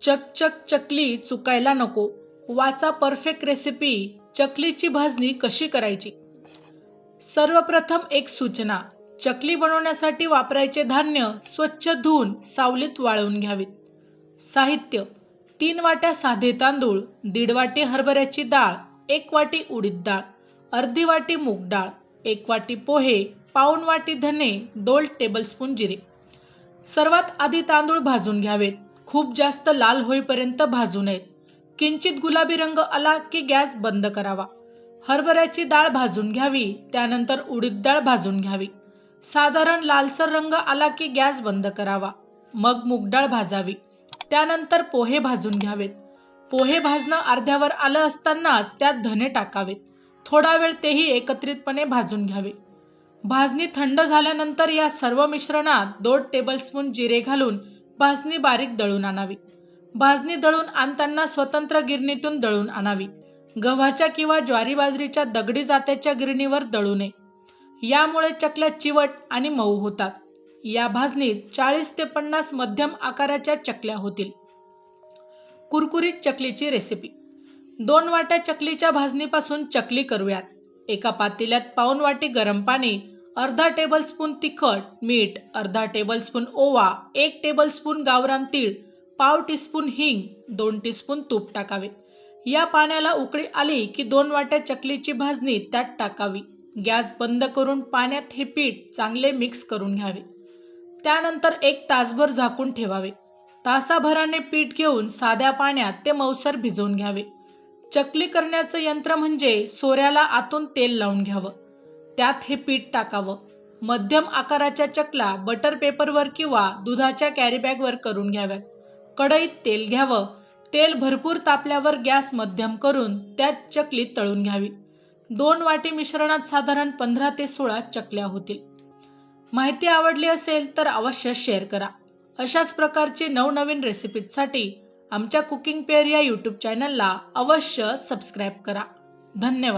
चक चक चकली चुकायला नको. वाचा perfect recipe चकलीची भाजणी कशी करायची? सर्वप्रथम एक सूचना. चकली बनवण्यासाठी वापरायचे धान्य स्वच्छ धुवून सावलीत वाळवून घ्यावीत. साहित्य. तीन वाट्या साधे तांदूळ दीड वाटी हरभऱ्याची डाळ एक वाटी उडीद डाळ अर्धी वाटी मूग डाळ एक वाटी पोहे पाऊण वाटी धने दोन टेबलस्पून जिरे. सर्वात आधी तांदूळ भाजून घ्यावेत. खूप जास्त लाल होईपर्यंत भाजू नयेत. किंचित गुलाबी रंग आला की गॅस बंद करावा. हरभऱ्याची डाळ भाजून घ्यावी त्यानंतर उडीद डाळ भाजून घ्यावी. साधारण लालसर रंग आला की गॅस बंद करावा. मग मूगडाळ भाजावी. त्यानंतर पोहे भाजून घ्यावेत. पोहे भाजणं अर्ध्यावर आलं असतानाच त्यात धने टाकावेत. थोडा वेळ तेही एकत्रितपणे भाजून घ्यावे. भाजणी थंड झाल्यानंतर या सर्व मिश्रणात दोन टेबलस्पून जिरे घालून भाजणी बारीक दळून आणावी. भाजणी दळून आणताना स्वतंत्र गिरणीतून दळून आणावी. गव्हाच्या किंवा ज्वारी बाजरीच्या दगडी जात्याच्या गिरणीवर दळू नये यामुळे चकल्या चिवट आणि मऊ होतात. या भाजणीत चाळीस ते पन्नास मध्यम आकाराच्या चकल्या होतील. कुरकुरीत चकलीची रेसिपी. दोन वाट्या चकलीच्या भाजणीपासून चकली करूयात. एका पातेल्यात पाऊन वाटी गरम पाणी अर्धा टेबलस्पून तिखट मीठ अर्धा टेबलस्पून ओवा एक टेबलस्पून गावरान तीळ पाव टीस्पून हिंग दोन टीस्पून तूप टाकावे. या पाण्याला उकळी आली की दोन वाट्या चकलीची भाजणी त्यात टाकावी. गॅस बंद करून पाण्यात हे पीठ चांगले मिक्स करून घ्यावे. त्यानंतर एक तासभर झाकून ठेवावे. तासाभराने पीठ घेऊन साध्या पाण्यात ते मौसर भिजवून घ्यावे. चकली करण्याचं यंत्र म्हणजे सोऱ्याला आतून तेल लावून घ्यावं. त्यात हे पीठ टाकावं. मध्यम आकाराच्या चकला बटर पेपरवर किंवा दुधाच्या कॅरीबॅगवर करून घ्याव्यात. कढईत तेल घ्यावं. तेल भरपूर तापल्यावर गॅस मध्यम करून त्यात चकली तळून घ्यावी. दोन वाटी मिश्रणात साधारण पंधरा ते सोळा चकल्या होतील. माहिती आवडली असेल तर अवश्य शेअर करा. अशाच प्रकारचे नवनवीन रेसिपीजसाठी आमच्या कुकिंग पेअर या यूट्यूब चॅनलला अवश्य सबस्क्राईब करा. धन्यवाद.